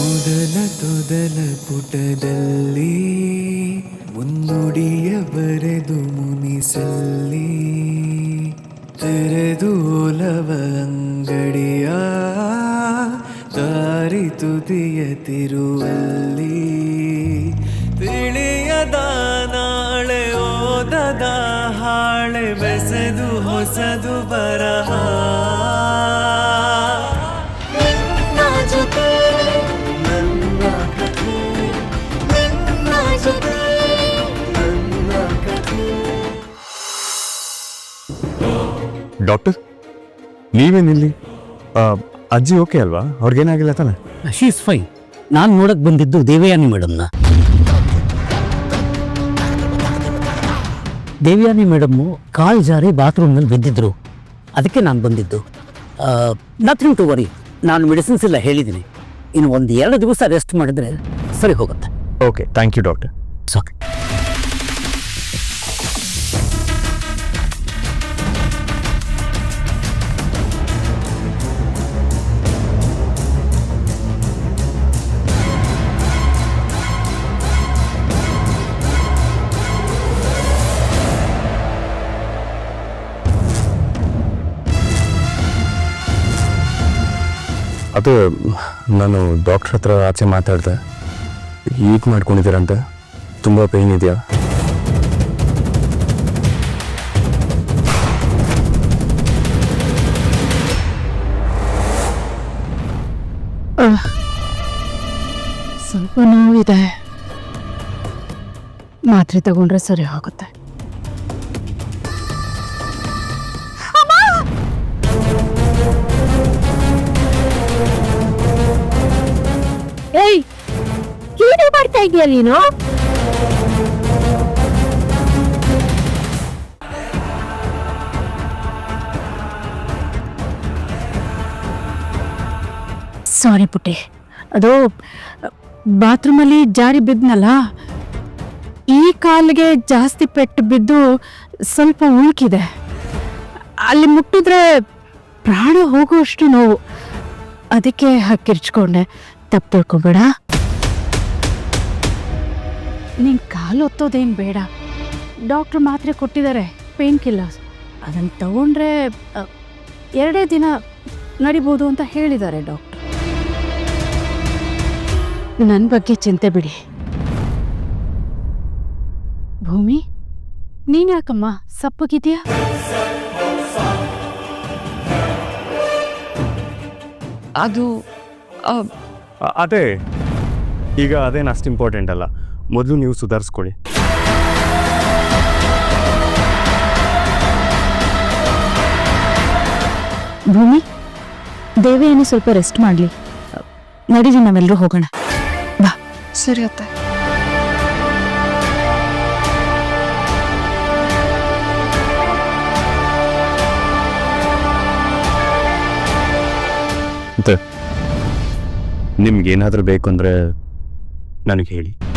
ಮೊದಲ ತೊದಲ ಪುಟದಲ್ಲಿ ಮುನ್ನುಡಿಯ ಬರೆದು ಮುನಿಸಲ್ಲಿ. ತೆರೆದು ಒಲವ ಅಂಗಡಿಯ ದಾರಿ ತುದಿಯ ತಿರುವಲ್ಲಿ. ತಿಳಿಯದ ನಾಳೆ ಓದದ ಹಾಳೆ ಬೆಸೆದು ಹೊಸದು ಬರಹ. ಡಾಕ್ಟರ್ ನೀವೇನಿಲ್ಲಿ ಇಲ್ಲಿ ಅಜ್ಜಿ ಓಕೆ ಅಲ್ವಾ? ಅವ್ರಿಗೇನಾಗಿಲ್ಲ ತಾನೆ? She's fine. ನಾನು ನೋಡಕ್ ಬಂದಿದ್ದು ದೇವಯಾನಿ ಮೇಡಮ್ನ. ದೇವಯಾನಿ ಮೇಡಮ್ಮು ಕಾಲ್ ಜಾರಿ ಬಾತ್ರೂಮ್ನಲ್ಲಿ ಬಿದ್ದಿದ್ರು. ಅದಕ್ಕೆ ನಾನು ಬಂದಿದ್ದು. ನಥಿಂಗ್ ಟು ವರಿ ನಾನು ಮೆಡಿಸಿನ್ಸ್ ಎಲ್ಲ ಹೇಳಿದ್ದೀನಿ. ಇನ್ನು ಒಂದು ಎರಡು ದಿವಸ ರೆಸ್ಟ್ ಮಾಡಿದ್ರೆ ಸರಿ ಹೋಗುತ್ತೆ. ಓಕೆ ಥ್ಯಾಂಕ್ ಯು ಡಾಕ್ಟರ್ ಸಾಕು ಅದು, ನಾನು ಡಾಕ್ಟ್ರ್ ಹತ್ರ ಆಚೆ ಮಾತಾಡಿದೆ. ಈಗ ಮಾಡ್ಕೊಂಡಿದ್ದೀರಂತೆ. ತುಂಬ ಪೇಯ್ನ್ ಇದೆಯಾ? ಸ್ವಲ್ಪ ನೋವಿದೆ. ಮಾತ್ರೆ ತಗೊಂಡ್ರೆ ಸರಿ ಹೋಗುತ್ತೆ ಏನು ಮಾಡ್ತಾ ಇದೀಯ ನೀನು? ಸಾರಿ ಪುಟ್ಟಿ. ಅದು, ಬಾತ್ರೂಮಲ್ಲಿ ಜಾರಿ ಬಿದ್ನಲ್ಲ? ಈ ಕಾಲಿಗೆ ಜಾಸ್ತಿ ಪೆಟ್ಟು ಬಿದ್ದು ಸ್ವಲ್ಪ ಉಳುಕಿದೆ ಅಲ್ಲಿ ಮುಟ್ಟಿದ್ರೆ ಪ್ರಾಣ ಹೋಗುವಷ್ಟು ನೋವು. ಅದಕ್ಕೆ ಹಕ್ಕಿರ್ಚ್ಕೊಂಡೆ. ತಪ್ಪು ತಿಳ್ಕೊಬೇಡ. ನಿನ್ ಕಾಲು ಒತ್ತೋದೇನು ಬೇಡ. ಡಾಕ್ಟ್ರು ಮಾತ್ರೆ ಕೊಟ್ಟಿದ್ದಾರೆ ಪೇನ್ ಕಿಲ್ಲರ್ಸ್. ಅದನ್ನು ತಗೊಂಡ್ರೆ ಅ, ಎರಡೇ ದಿನ ನಡಿಬೋದು ಅಂತ ಹೇಳಿದ್ದಾರೆ ಡಾಕ್ಟ್ರು. ನನ್ನ ಬಗ್ಗೆ ಚಿಂತೆ ಬಿಡಿ. ಭೂಮಿ ನೀನ್ ಯಾಕಮ್ಮ ಸಪ್ಪಗಿದ್ಯಾ? ಅದು ಆ, ಅದೇ. ಈಗ ಅದೇನು ಅಷ್ಟು ಇಂಪಾರ್ಟೆಂಟ್ ಅಲ್ಲ. ಮೊದಲು ನೀವು ಸುಧಾರಿಸ್ಕೊಳ್ಳಿ. ಭೂಮಿ ದೇವೆಯನ್ನು ಸ್ವಲ್ಪ ರೆಸ್ಟ್ ಮಾಡಲಿ. ನಡೀರಿ ನಾವೆಲ್ಲರೂ ಹೋಗೋಣ. ಬಾ. ಸರಿ ಅತ್ತೆ. ನಿಮ್ಗೇನಾದ್ರೂ ನಿಮ್ಗೇನಾದರೂ ಬೇಕು ಅಂದರೆ ನನಗೆ ಹೇಳಿ.